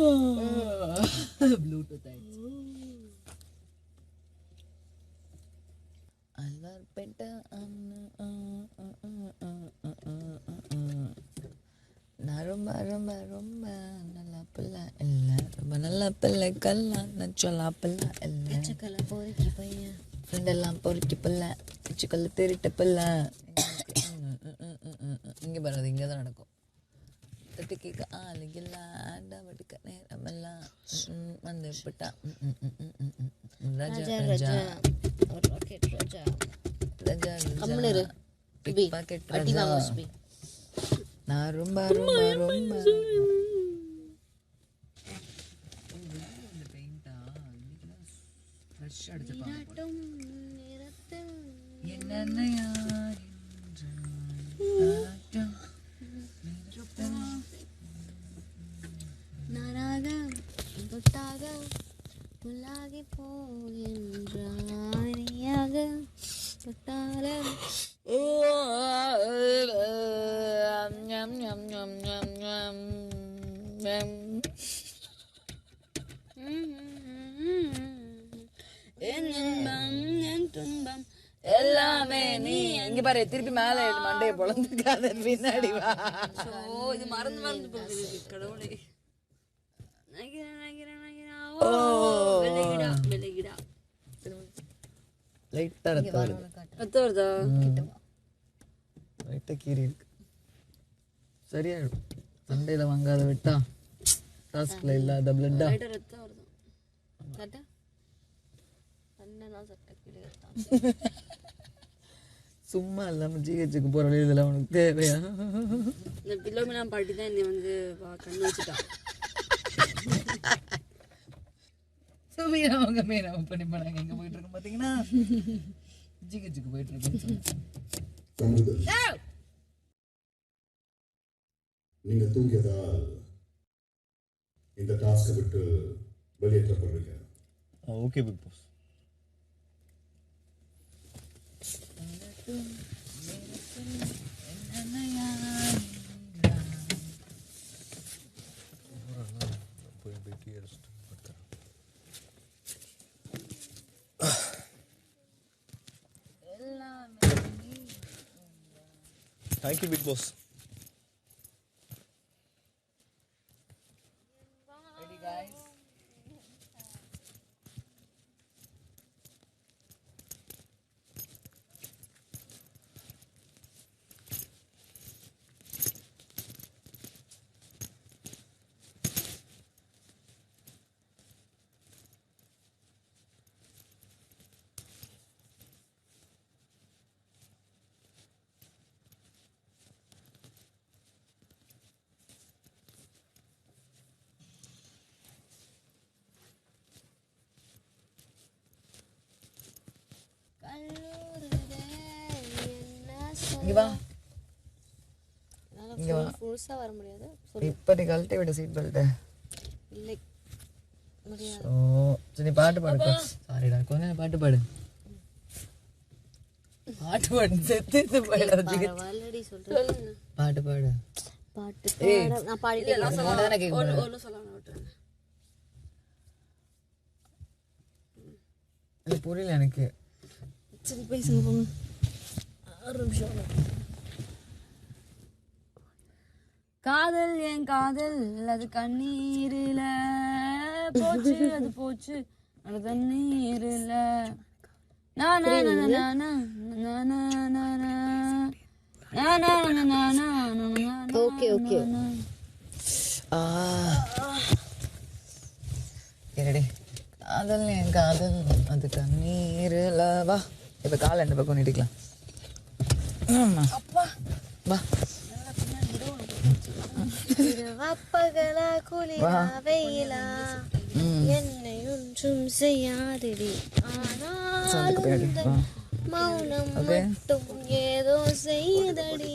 Bluetooth ஆயிடுச்சு. அல்லார்பேட்டை நான் ரொம்ப ரொம்ப ரொம்ப நல்லா பிள்ளை இல்லை. ரொம்ப நல்லா பிள்ளை கல்லா நான் சொல்லா பிள்ளை இல்லை. பிச்சைக்கல்ல பொறுக்கி பையன். ஃப்ரெண்டெல்லாம் பொறுக்கி பிள்ளை. பிச்சைக்கல்ல திருட்ட பிள்ளை. இங்கே வராது இங்கே நடக்கும். கட்டுக்கு காலையெல்லாம் ஆண்டாமட்டுக்க நேரமெல்லாம் வந்து விட்டா ராஜா ராஜா ராக்கெட் ராஜா ராஜா கம்னரு புல்லாகி என் இன்பம் என் துன்பம் எல்லாமே நீ. இங்க பாரு திருப்பி மேல மண்டைய பொழந்துக்காத பின்னாடி வா. ஓ இது மறந்து மறந்து போகுது கடவுளே. Oh. கீறி சரியாயிடும். சண்டையில் வாங்காத விட்டா டாஸ்கில் இல்லாத பிளட்டா ரத்தம் வருது? சட்டை சும்மா இல்லாமல் ஜிஹெச்சுக்கு போகிற வழி இதெல்லாம் உனக்கு தேவையா? இந்த பில்லோமினா பாட்டி தான் என்னை வந்து கண்ணு வச்சுட்டான் சுமீனா அவங்க மீனா பண்ணி போனாங்க எங்க போயிட்டு இருக்கோம் பாத்தீங்கன்னா ஜிஹெச்சுக்கு போயிட்டு இருக்கோம் நீங்க தூங்கியதால் இந்த டாஸ்கை விட்டு வெளியேற்றப்படுறீங்க okay Big Boss Thank you, Big Boss. இங்க வா. இங்க வா. முழுசா வர முடியாது. இப்ப நீ கழட்டி விட சீட் பெல்ட் இல்லை. ஓ சரி நீ பாட்டு பாடு சாரிடா கொஞ்ச நேரம் பாட்டு பாடு. பாட்டு பாடு செத்து சொல்றேன். பாட்டு பாடு. பாட்டு பாட. நான் பாடிட்டேன் விட்டுருங்க புரியல எனக்கு. சரி பேசுங்க போங்க. ஒரு நிமிஷம் காதல் என் காதல் அது கண்ணீரில போச்சு அது போச்சு அது தண்ணீரில ஓகே ஓகே ஆ இருடி காதல் என் காதல் அது கண்ணீரில் வா இப்போ காலை ரெண்டு பக்கம் நீட்டிக்கலாம் பகலா குளிரா வெயிலா என்னை ஒன்றும் செய்யாதடி. வா. மௌனம் மட்டும் ஏதோ செய்தடி